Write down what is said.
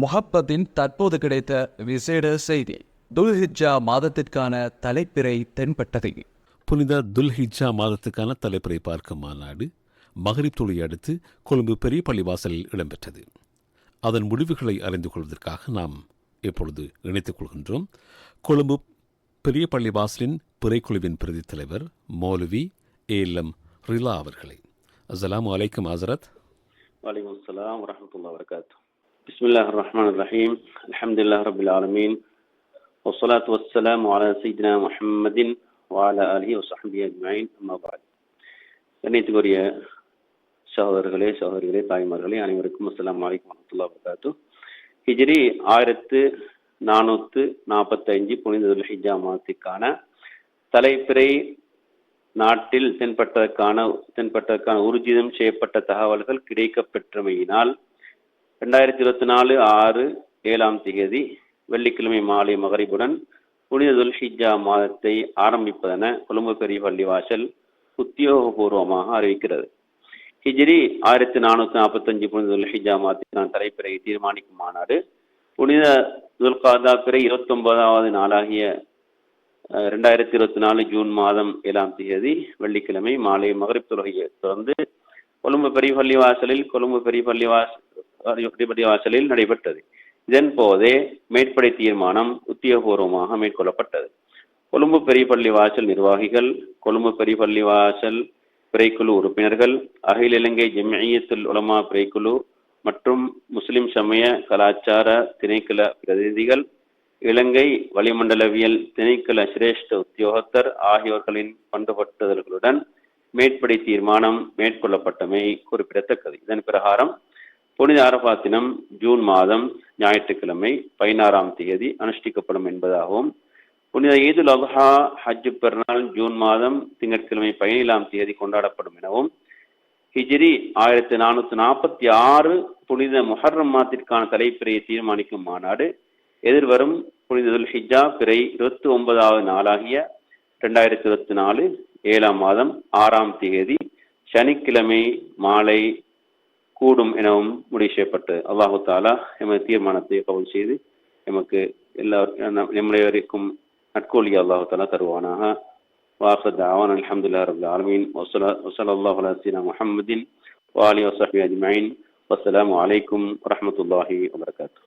முஹப்பத்தின் தற்போது கிடைத்த விசேட செய்தி துல்ஹிஜா மாதத்திற்கான தலைப்பிறை தென்பட்டது. புனித துல்ஹிஜா மாதத்துக்கான தலைப்பிறை பார்க்கும் மாநாடு மகரிப் தொழிலை அடுத்து கொழும்பு பெரிய பள்ளிவாசலில் இடம்பெற்றது. அதன் முடிவுகளை அறிந்து கொள்வதற்காக நாம் இப்பொழுது இணைத்துக் கொள்கின்றோம். கொழும்பு பெரிய பள்ளிவாசலின் பிறைக்குழுவின் பிரதி தலைவர் மௌலவி ஏலம் ரிலா அவர்களை. அஸ்லாம் வலைக்கம் ஹசரத். வலைக்கம் அஸ்லாம் வரமத்துல்லா வரகாத்தூ بسم الله الرحمن الرحيم الحمد لله رب العالمين والصلاة والسلام على سيدنا محمد وعلى آله وصحبه أجمعين أما بعد கண்ணியத்துக்குரிய சகோதரர்களே சகோதரிகளே தாய்மார்களே அனைவருக்கும் அஸ்ஸலாமு அலைக்கும் வரமத்துல்லா வரகாத்து ஹிஜ்ரி ஆயிரத்து நானூற்று நாற்பத்தைந்து புனித ஹிஜா மாதத்திற்கான தலைப்பிறை நாட்டில் தென்பட்டதற்கான தென்பட்டதற்கான உறுதிதம் செய்யப்பட்ட தகவல்கள் கிடைக்கப் பெற்றமையினால் ரெண்டாயிரத்தி இருபத்தி நாலு ஆறு ஏழாம் தேதி வெள்ளிக்கிழமை மாலை மகரிபுடன் புனித துல்ஷிஜா மாதத்தை ஆரம்பிப்பதென கொழும்பு பெரிய பள்ளிவாசல் உத்தியோகபூர்வமாக அறிவிக்கிறது. ஹிஜ்ரி ஆயிரத்தி நானூற்றி நாற்பத்தஞ்சு புனித துல்ஹிஜா மாதத்திற்கான தலைப்பிறை தீர்மானிக்கும் மாநாடு புனித துல்காதா பிறை இருபத்தி ஒன்பதாவது நாளாகிய அஹ், ரெண்டாயிரத்தி இருபத்தி நாலு ஜூன் மாதம் ஏழாம் தேதி வெள்ளிக்கிழமை மாலை மகரிப் தொழுகையை தொடர்ந்து கொழும்பு பெரிய பள்ளிவாசலில் கொழும்பு பெரிய பள்ளிவாசல் வாசலில் நடைபெற்றது. இதன் போதே மேற்படை தீர்மானம் உத்தியோகபூர்வமாக மேற்கொள்ளப்பட்டது. கொழும்பு பெரிய பள்ளி வாசல் நிர்வாகிகள் கொழும்பு பெரிய பள்ளி வாசல் பிறைக்குழு உறுப்பினர்கள் அகில இலங்கை ஜெமியத்துல் உலமா பிறைக்குழு மற்றும் முஸ்லிம் சமய கலாச்சார திணைக்கள பிரதிநிதிகள் இலங்கை வளிமண்டலவியல் திணைக்கள சிரேஷ்ட உத்தியோகத்தர் ஆகியோர்களின் பண்டுபட்டுதல்களுடன் மேற்படி தீர்மானம் மேற்கொள்ளப்பட்டமை குறிப்பிடத்தக்கது. இதன் பிரகாரம் புனித அரபா தினம் ஜூன் மாதம் ஞாயிற்றுக்கிழமை பதினாறாம் தேதி அனுஷ்டிக்கப்படும் என்பதாகவும் புனித ஈதுல் அல்ஹா ஹஜ் பெருநாள் ஜூன் மாதம் திங்கட்கிழமை பதினேழாம் தேதி கொண்டாடப்படும் எனவும் ஹிஜ்ரி ஆயிரத்தி நானூற்றி நாற்பத்தி ஆறு புனித முஹர்ரம் மாதத்திற்கான தலைப்பிறையை தீர்மானிக்கும் மாநாடு எதிர்வரும் புனிதல் ஹிஜா பிறை இருபத்தி ஒன்பதாவது நாளாகிய ரெண்டாயிரத்தி இருபத்தி நாலு ஏழாம் மாதம் ஆறாம் தேதி சனிக்கிழமை மாலை கூடும் எனவும் முடிவு செய்யப்பட்டது அல்லாஹு தாலா எமது தீர்மானத்தை கவல் செய்து எமக்கு எல்லாரும் நம்முடைய வரைக்கும் நட்கோலி அல்லாஹு தாலா தருவானாக வாசத் ஆவான் அலமதுல்லா ரபுல் ஆலமீன் வசலா வசலல்லாஹ் அலசீனா முஹம்மதின் வாலி வசஹி அஜ்மாயின் வசலாம் வலைக்கும் வரமத்துல்லாஹி வபர்காத்து